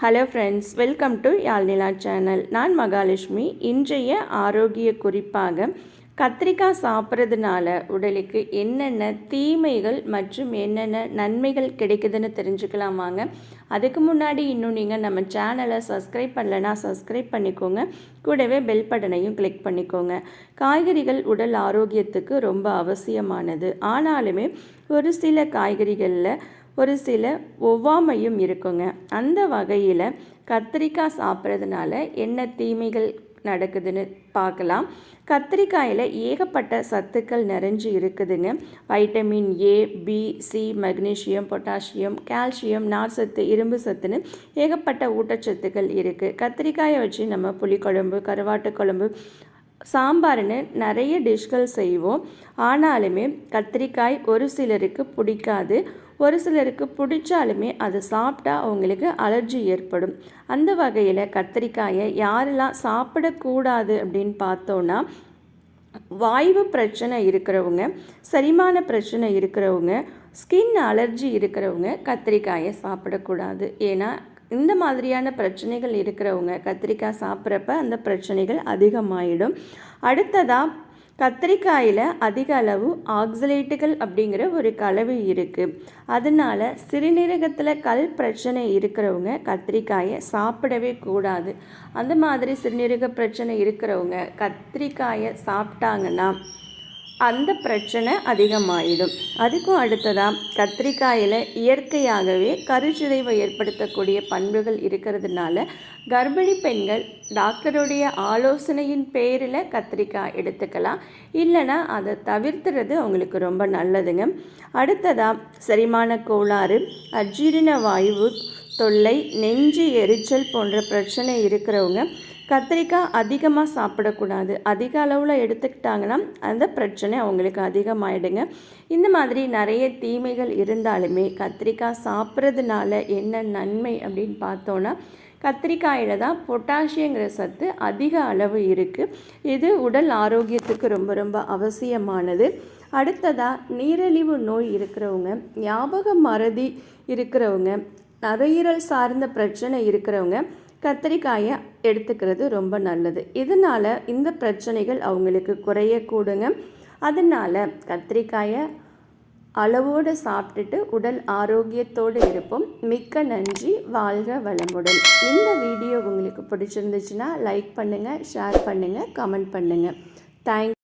Hello friends welcome to Yazhnila channel நான் மகாலட்சுமி. இன்றைய ஆரோக்கிய குறிப்பாக கத்திரிக்காய் சாப்பிட்றதுனால உடலுக்கு என்னென்ன தீமைகள் மற்றும் என்னென்ன நன்மைகள் கிடைக்குதுன்னு தெரிஞ்சுக்கலாம் வாங்க. அதுக்கு முன்னாடி இன்னும் நீங்கள் நம்ம சேனலை சப்ஸ்கிரைப் பண்ணலைன்னா சப்ஸ்கிரைப் பண்ணிக்கோங்க. கூடவே பெல் பட்டனையும் கிளிக் பண்ணிக்கோங்க. காய்கறிகள் உடல் ஆரோக்கியத்துக்கு ரொம்ப அவசியமானது. ஆனாலுமே ஒரு சில காய்கறிகளில் ஒரு சில ஒவ்வாமையும் இருக்குங்க. அந்த வகையில் கத்திரிக்காய் சாப்பிட்றதுனால என்ன தீமைகள் நடக்குதுன்னு பார்க்கலாம். கத்திரிக்காயில் ஏகப்பட்ட சத்துக்கள் நிறைஞ்சு இருக்குதுங்க. Vitamin A B C magnesium potassium calcium நார்சத்து இரும்பு சத்துன்னு ஏகப்பட்ட ஊட்டச்சத்துக்கள் இருக்குது கத்திரிக்காயை வச்சு நம்ம புளிக்குழம்பு கருவாட்டு குழம்பு சாம்பார்னு நிறைய டிஷ்கள் செய்வோம். ஆனாலுமே கத்திரிக்காய் ஒரு சிலருக்கு பிடிக்காது. ஒரு சிலருக்கு பிடிச்சாலுமே அதை சாப்பிட்டா அவங்களுக்கு அலர்ஜி ஏற்படும். அந்த வகையில் கத்திரிக்காயை யாரெல்லாம் சாப்பிடக்கூடாது அப்படின்னு பார்த்தோன்னா வாய்வு பிரச்சனை இருக்கிறவங்க செரிமான பிரச்சனை இருக்கிறவங்க ஸ்கின் அலர்ஜி இருக்கிறவங்க கத்திரிக்காயை சாப்பிடக்கூடாது. ஏன்னா இந்த மாதிரியான பிரச்சனைகள் இருக்கிறவங்க கத்திரிக்காய் சாப்பிட்றப்ப அந்த பிரச்சனைகள் அதிகமாயிடும். அடுத்ததாக கத்திரிக்காயில் அதிக அளவு ஆக்சலேட்டுகள் அப்படிங்கிற ஒரு கலவை இருக்குது அதனால் சிறுநீரகத்தில் கல் பிரச்சனை இருக்கிறவங்க கத்திரிக்காயை சாப்பிடவே கூடாது. அந்த மாதிரி சிறுநீரக பிரச்சனை இருக்கிறவங்க கத்திரிக்காயை சாப்பிட்டாங்கன்னா அந்த பிரச்சனை அதிகமாயிடும். அதுக்கும் அடுத்ததாக கத்திரிக்காயில் இயற்கையாகவே கருச்சிதைவை ஏற்படுத்தக்கூடிய பண்புகள் இருக்கிறதுனால கர்ப்பிணி பெண்கள் டாக்டருடைய ஆலோசனையின் பேரில் கத்திரிக்காய் எடுத்துக்கலாம். இல்லைனா அதை தவிர்த்துறது அவங்களுக்கு ரொம்ப நல்லதுங்க. அடுத்ததாக செரிமான கோளாறு அஜீரண வாயு தொல்லை நெஞ்சு எரிச்சல் போன்ற பிரச்சனை இருக்கிறவங்க கத்திரிக்காய் அதிகமாக சாப்பிடக்கூடாது. அதிக அளவில் எடுத்துக்கிட்டாங்கன்னா அந்த பிரச்சனை அவங்களுக்கு அதிகமாகிடுங்க இந்த மாதிரி நிறைய தீமைகள் இருந்தாலுமே கத்திரிக்காய் சாப்பிட்றதுனால என்ன நன்மை அப்படின்னு பார்த்தோன்னா கத்திரிக்காயில் தான் பொட்டாசியங்கிற சத்து அதிக அளவு இருக்குது இது உடல் ஆரோக்கியத்துக்கு ரொம்ப ரொம்ப அவசியமானது. அடுத்ததாக நீரிழிவு நோய் இருக்கிறவங்க ஞாபக மறதி இருக்கிறவங்க நரையீரல் சார்ந்த பிரச்சனை இருக்கிறவங்க கத்திரிக்காயை எடுத்துக்கிறது ரொம்ப நல்லது. இதனால் இந்த பிரச்சனைகள் அவங்களுக்கு குறையக்கூடுங்க அதனால் கத்திரிக்காயை அளவோடு சாப்பிட்டுட்டு உடல் ஆரோக்கியத்தோடு இருப்போம். மிக்க நன்றி. வாழ்க வளமுடன். இந்த வீடியோ உங்களுக்கு பிடிச்சிருந்துச்சுன்னா லைக் பண்ணுங்கள் ஷேர் பண்ணுங்கள் கமெண்ட் பண்ணுங்கள் தேங்க்